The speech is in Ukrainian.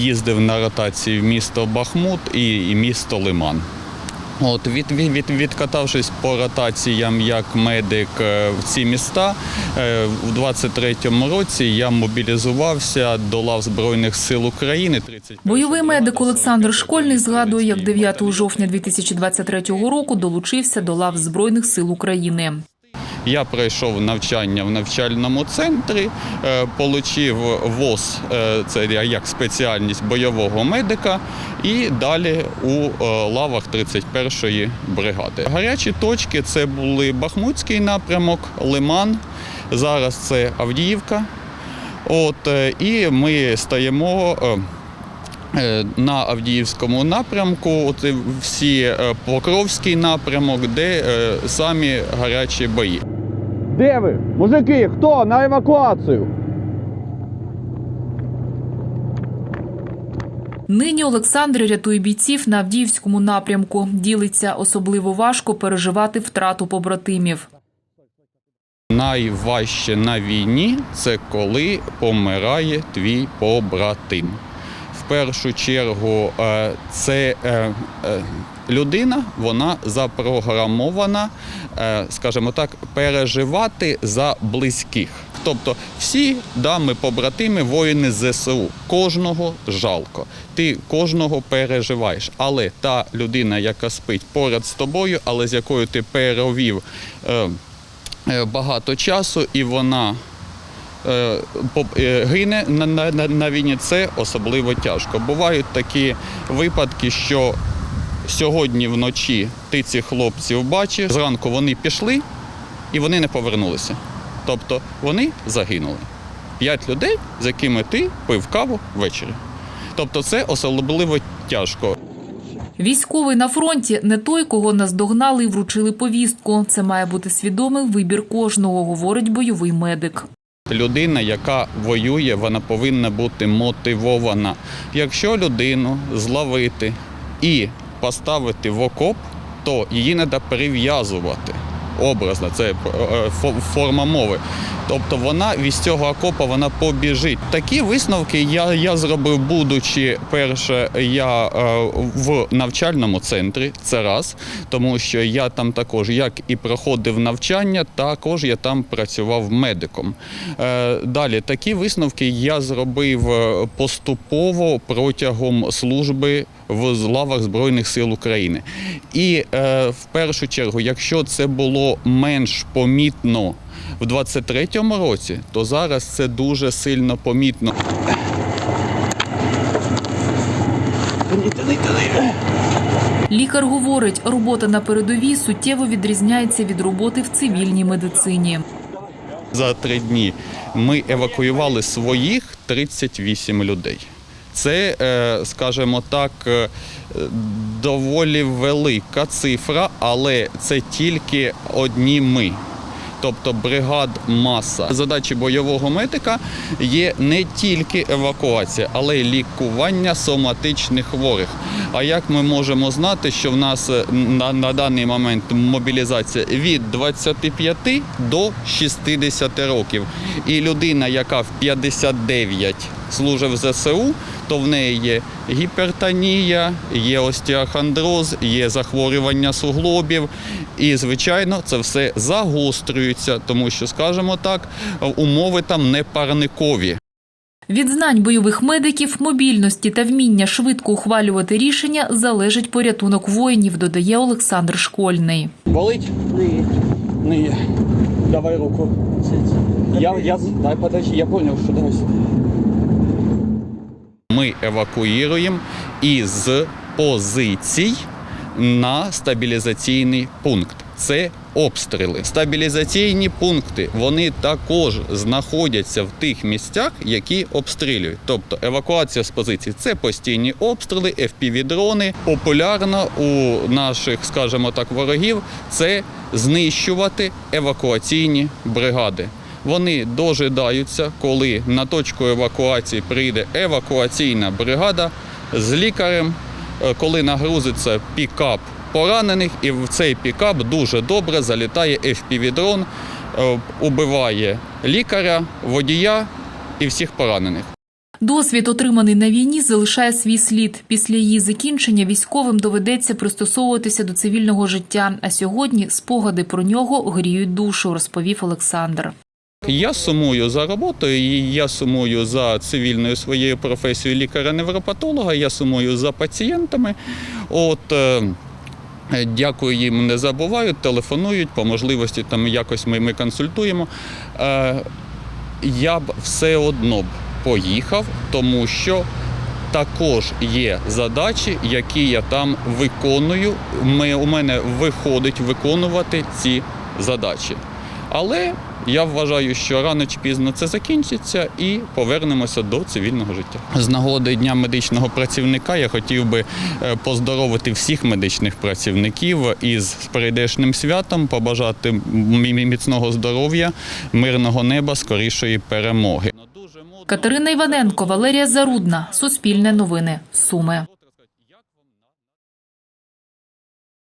їздив на ротації в місто Бахмут і, місто Лиман. От від, від, від, відкатавшись по ротаціям як медик е, в ці міста, е, в 23-му році я мобілізувався до лав Збройних сил України. 31 Бойовий медик Олександр Школьний згадує, як 9 жовтня 2023 року долучився до лав Збройних сил України. Я пройшов навчання в навчальному центрі, е, получив ВОЗ, е, це як спеціальність бойового медика, і далі у е, лавах 31-ї бригади. Гарячі точки це були Бахмутський напрямок, Лиман. Зараз це Авдіївка. От, і ми стаємо. На Авдіївському напрямку, от всі Покровський напрямок, де самі гарячі бої. Де ви? Мужики, хто на евакуацію? Нині Олександр рятує бійців на Авдіївському напрямку. Ділиться особливо важко переживати втрату побратимів. Найважче на війні це коли помирає твій побратим. В першу чергу, е, це е, е, людина, вона запрограмована, е, скажімо так, переживати за близьких. Тобто всі да, ми побратими, воїни ЗСУ. Кожного жалко. Ти кожного переживаєш. Але та людина, яка спить поряд з тобою, але з якою ти перевів. Е, е, багато часу, і вона е, е, гине на, на, на війні. Це особливо тяжко. Бувають такі випадки, що сьогодні вночі ти цих хлопців бачиш, зранку вони пішли і вони не повернулися. Тобто вони загинули. П'ять людей, з якими ти пив каву ввечері. Тобто це особливо тяжко. Військовий на фронті не той, кого наздогнали і вручили повістку. Це має бути свідомий вибір кожного, говорить бойовий медик. Людина, яка воює, вона повинна бути мотивована. Якщо людину зловити і поставити в окоп, то її треба прив'язувати. Образно, це е, форма мови. Тобто вона від цього окопа вона побіжить. Такі висновки я, я зробив, будучи перше, я е, в навчальному центрі. Це раз, тому що я там також, як і проходив навчання, також я там працював медиком. Е, далі такі висновки я зробив е, поступово протягом служби в лавах Збройних сил України. І е, в першу чергу, якщо це було менш помітно в 23-му році, то зараз це дуже сильно помітно. Лікар говорить, робота на передовій суттєво відрізняється від роботи в цивільній медицині. За три дні ми евакуювали своїх 38 людей. Це, е, скажімо так, е, доволі велика цифра, але це тільки одні ми. Тобто бригад маса. Задачі бойового медика є не тільки евакуація, але й лікування соматичних хворих. А як ми можемо знати, що в нас е, на, на даний момент мобілізація від 25 до 60 років. І людина, яка в 59 служить в ЗСУ, то в неї є гіпертонія, є остеохондроз, є захворювання суглобів. І, звичайно, це все загострюється, тому що, скажімо так, умови там не парникові. Від знань бойових медиків, мобільності та вміння швидко ухвалювати рішення залежить порятунок воїнів, додає Олександр Школьний. Болить? Ні. Давай руку. Я, я, дай подожди, я понял, що давай сюди. Ми евакуюємо із позицій на стабілізаційний пункт. Це обстріли. Стабілізаційні пункти вони також знаходяться в тих місцях, які обстрілюють. Тобто евакуація з позицій це постійні обстріли, FPV-дрони. Популярно у наших, скажімо так, ворогів це знищувати евакуаційні бригади. Вони дожидаються, коли на точку евакуації прийде евакуаційна бригада з лікарем, е, коли нагрузиться пікап поранених, і в цей пікап дуже добре залітає FPV-дрон, е, убиває лікаря, водія і всіх поранених. Досвід, отриманий на війні, залишає свій слід. Після її закінчення військовим доведеться пристосовуватися до цивільного життя. А сьогодні спогади про нього гріють душу, розповів Олександр. Я сумую за роботою, я сумую за цивільною своєю професією лікаря-невропатолога, я сумую за пацієнтами. От, е, дякую їм, не забувають, телефонують, по можливості там якось ми, ми консультуємо. Е, я б все одно б поїхав, тому що також є задачі, які я там виконую. Ми, у мене виходить виконувати ці задачі. Але я вважаю, що рано чи пізно це закінчиться і повернемося до цивільного життя. З нагоди Дня медичного працівника я хотів би е, поздоровити всіх медичних працівників із прийдешним святом, побажати міцного здоров'я, мирного неба, скорішої перемоги. Катерина Іваненко, Валерія Зарудна, Суспільне новини, Суми.